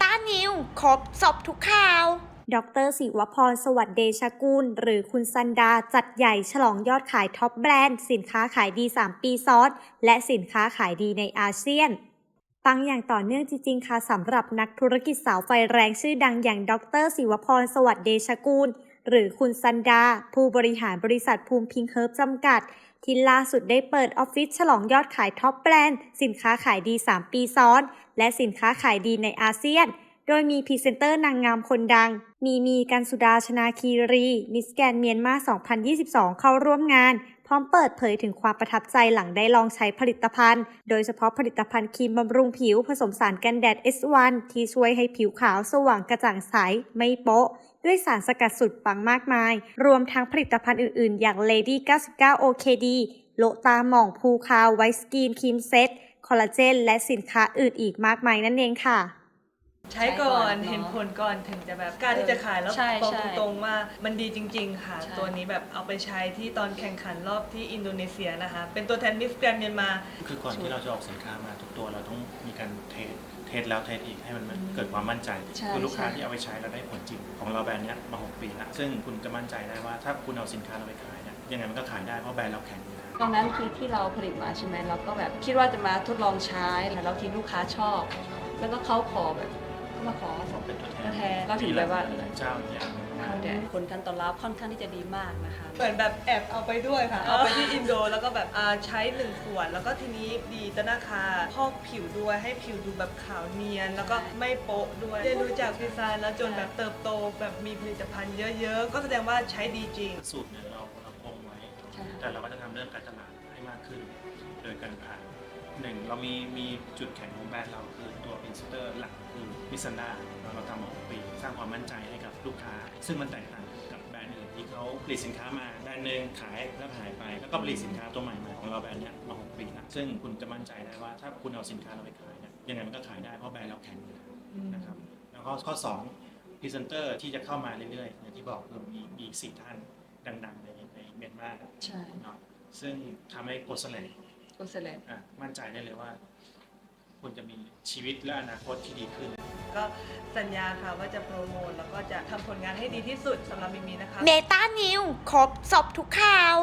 ตานิวครบสบทุกข่าว ดรศิวพร สวัสดิ์เดชกุล หรือคุณซันดา จัดใหญ่ฉลองยอดขายท็อปแบรนด์ สินค้าขายดี 3 ปีซ้อน และสินค้าขายดีในอาเซียนปังอย่างต่อเนื่องจริง ๆ ค่ะสำหรับนักธุรกิจสาวไฟแรงชื่อดังอย่างดรศิวพร สวัสดิ์เดชกุล หรือคุณซันดา ผู้บริหารบริษัทภูมิพิงเฮิร์บจำกัด ที่ล่าสุดได้เปิดออฟฟิศฉลองยอดขายท็อปแบรนด์ สินค้าขายดี 3 ปีซ้อน และสินค้าขายดีในอาเซียน โดยมีพรีเซนเตอร์นางงามคนดัง มีมีกันสุดาชนาคีรี มิสแกนเมียนมา 2022 เข้าร่วมงาน พร้อมเปิดเผยถึงความประทับใจหลังได้ลองใช้ผลิตภัณฑ์ โดยเฉพาะผลิตภัณฑ์ครีมบำรุงผิวผสมสารกันแดด S1 ที่ช่วยให้ผิวขาวสว่างกระจ่างใส ไม่โป๊ะ ด้วยสารสกัดสุดปังมากมาย รวมทั้งผลิตภัณฑ์อื่น ๆ อย่าง Lady 99 OKD โลตาหม่องภูคาวไวสกินครีมเซตคอลลาเจน และสินค้าอื่นอีกมากมายนั่นเองค่ะ ใช้ก่อนใช้ก่อนเนอะเห็นผลก่อนถึงจะแบบกล้ารที่จะขายแล้วใช่บอกใช่ตรงๆว่ามันดีจริง ๆ ค่ะ ใช่ ตัวนี้แบบเอาไปใช้ที่ตอนแข่งขันรอบที่อินโดนีเซียนะคะ เป็นตัวแทนมิสแกรนเมียนมา คือก่อนที่เราจะออกสินค้ามาทุกตัวเราต้องมีการเทสเทสแล้วเทสอีกให้มันเกิดความมั่นใจ ใช่คือลูกค้าใช่ ที่เอาไปใช้แล้วได้ผลจริง ของเราแบรนด์เนี้ยมา 6 ปีแล้วซึ่งคุณจะมั่นใจได้ว่าถ้าคุณเอาสินค้าเราไปขายเนี่ยยังไงมันก็ขายได้เพราะแบรนด์เราแข็งอยู่แล้ว ตอนนั้นคือที่เราผลิตมาใช่ไหมเราก็แบบคิดว่าจะมาทดลองใช้แล้วทีลูกค้าชอบ แล้วก็เขาขอแบบเขา มาขอผมเป็นตัวแทตัวนแทนก็ถึงแบบว่าเจ้าอย่างเขาแต่ผลการตอบรับค่อนข้างที่จะดีมากนะคะเหมือนแบบแอบเอาไปด้วยค่ะ เอาไปที่อินโดแล้วก็แบบอ่าใช้หนึ่งขวด แล้วก็ทีนี้ดีตนาคาพอกผิวด้วยให้ผิวดูแบบขาวเนียน แล้วก็ไม่โป๊ะด้วยได้รู้จักดีไซน์แล้วจนแบบเติบโตแบบมีผลิตภัณฑ์เยอะๆ ก็แสดงว่าใช้ดีจริง สูตรเนี่ยเราเราคงไว้ใช่แต่เราก็จะทำเรื่องการตลาดให้มากขึ้น โดยการผ่าน หนึ่งเรามีมีจุดแข็งของแบรนด์เราคือตัวอินสเตอร์หลักคือมิซันดาเราทำมาหกปีสร้างความมั่นใจให้กับลูกค้า ซึ่งมันแตกต่างกับแบรนด์อื่นที่เขาผลิตสินค้ามาแบรนด์หนึ่งขายแล้วหายไป แล้วก็ผลิตสินค้าตัวใหม่มาของเราแบรนด์เนี้ยมาหกปีแล้วซึ่งคุณจะมั่นใจได้ว่าถ้าคุณเอาสินค้าเราไปขายเนี่ยยังไงมันก็ขายได้เพราะแบรนด์เราแข็งอยู่แล้วนะครับแล้วก็ข้อสองพรีเซนเตอร์ที่จะเข้ามาเรื่อยๆอย่างที่บอกคือมีมีอีกสี่ท่านดังๆในในเมียนมาใช่เนาะซึ่งทำให้โกสเลน ก็เสร็จอะมั่นใจได้เลยว่า คุณจะมีชีวิตและอนาคตที่ดีขึ้น ก็สัญญาค่ะว่าจะโปรโมทแล้วก็จะทำผลงานให้ดีที่สุดสำหรับมิมีนะคะ เมตานิวครบสอบทุกข่าว